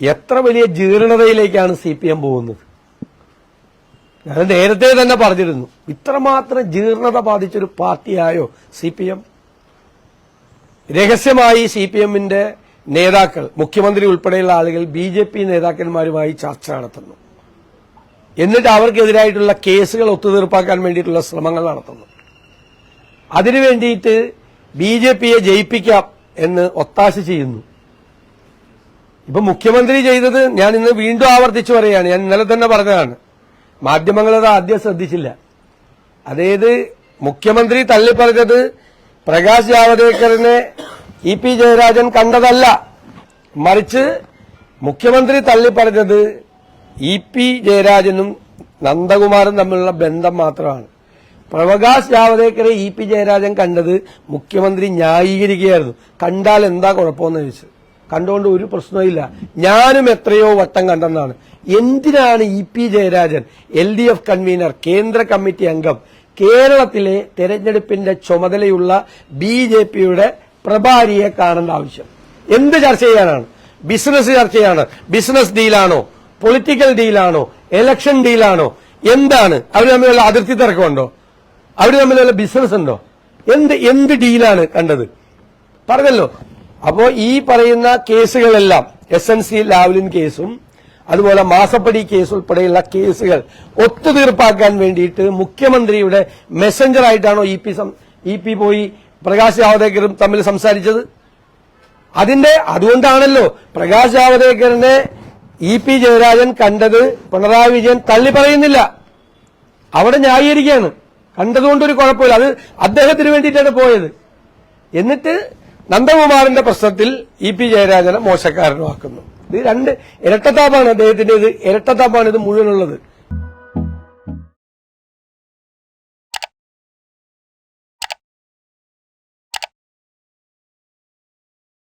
എത്ര വലിയ ജീർണതയിലേക്കാണ് C P M പോകുന്നത്? ഞാൻ നേരത്തെ തന്നെ പറഞ്ഞിരുന്നു ഇത്രമാത്രം ജീർണത ബാധിച്ചൊരു പാർട്ടിയായോ സി പി എം? രഹസ്യമായി സി പി എമ്മിന്റെ നേതാക്കൾ മുഖ്യമന്ത്രി ഉൾപ്പെടെയുള്ള ആളുകൾ ബി ജെ പി നേതാക്കന്മാരുമായി ചർച്ച നടത്തുന്നു. എന്നിട്ട് അവർക്കെതിരായിട്ടുള്ള കേസുകൾ ഒത്തുതീർപ്പാക്കാൻ വേണ്ടിയിട്ടുള്ള ശ്രമങ്ങൾ നടത്തുന്നു. അതിനു വേണ്ടിയിട്ട് ബി ജെ പിയെ ജയിപ്പിക്കാം എന്ന് ഒത്താശ ചെയ്യുന്നു. ഇപ്പൊ മുഖ്യമന്ത്രി ചെയ്തത് ഞാൻ ഇന്ന് വീണ്ടും ആവർത്തിച്ചു പറയുകയാണ്. ഞാൻ ഇന്നലെ തന്നെ പറഞ്ഞതാണ്. മാധ്യമങ്ങൾ അത് ആദ്യം ശ്രദ്ധിച്ചില്ല. അതായത് മുഖ്യമന്ത്രി തള്ളിപ്പറഞ്ഞത് പ്രകാശ് ജാവദേക്കറിനെ ഇ പി ജയരാജൻ കണ്ടതല്ല. മറിച്ച് മുഖ്യമന്ത്രി തള്ളിപ്പറഞ്ഞത് ഇ പി ജയരാജനും നന്ദകുമാറും തമ്മിലുള്ള ബന്ധം മാത്രമാണ്. പ്രകാശ് ജാവദേക്കറെ ഇ പി ജയരാജൻ കണ്ടത് മുഖ്യമന്ത്രി ന്യായീകരിക്കുകയായിരുന്നു. കണ്ടാൽ എന്താ കുഴപ്പമെന്ന് ചോദിച്ചു. കണ്ടുകൊണ്ട് ഒരു പ്രശ്നമില്ല ഞാനും എത്രയോ വട്ടം കണ്ടെന്നാണ്. എന്തിനാണ് E P Jayarajan L D F convenor കേന്ദ്ര കമ്മിറ്റി അംഗം കേരളത്തിലെ തെരഞ്ഞെടുപ്പിന്റെ ചുമതലയുള്ള ബി ജെ പിയുടെ പ്രഭാരിയെ കാണേണ്ട ആവശ്യം? എന്ത് ചർച്ച ചെയ്യാനാണ്? ബിസിനസ് ചർച്ച ചെയ്യാണ് ബിസിനസ് ഡീലാണോ? പൊളിറ്റിക്കൽ ഡീലാണോ? എലക്ഷൻ ഡീലാണോ? എന്താണ്? അവർ തമ്മിലുള്ള അതിർത്തി തർക്കമുണ്ടോ? അവർ തമ്മിലുള്ള ബിസിനസ് ഉണ്ടോ എന്ത് എന്ത് ഡീലാണ് കണ്ടത്? പറഞ്ഞല്ലോ. അപ്പോ ഈ പറയുന്ന കേസുകളെല്ലാം എസ് എൻ സി ലാവ്ലിൻ കേസും അതുപോലെ മാസപ്പടി കേസ് ഉൾപ്പെടെയുള്ള കേസുകൾ ഒത്തുതീർപ്പാക്കാൻ വേണ്ടിയിട്ട് മുഖ്യമന്ത്രിയുടെ മെസ്സഞ്ചർ ആയിട്ടാണോ ഇ പി ഇ പി പോയി പ്രകാശ് ജാവദേക്കറും തമ്മിൽ സംസാരിച്ചത്? അതിന്റെ അതുകൊണ്ടാണല്ലോ പ്രകാശ് ജാവദേക്കറിനെ ഇ പി ജയരാജൻ കണ്ടത് പിണറായി വിജയൻ തള്ളി പറയുന്നില്ല. അവിടെ ന്യായീകരിക്കുകയാണ്. കണ്ടതുകൊണ്ടൊരു കുഴപ്പമില്ല. അത് അദ്ദേഹത്തിന് വേണ്ടിയിട്ടാണ് പോയത്. എന്നിട്ട് നന്ദകുമാറിന്റെ പ്രശ്നത്തിൽ ഇ പി ജയരാജനെ മോശക്കാരനുമാക്കുന്നു. ഇത് രണ്ട് ഇരട്ടത്താപ്പാണ് അദ്ദേഹത്തിന്റെ ഇത് ഇരട്ടത്താപ്പാണ് ഇത് മുഴുവനുള്ളത്.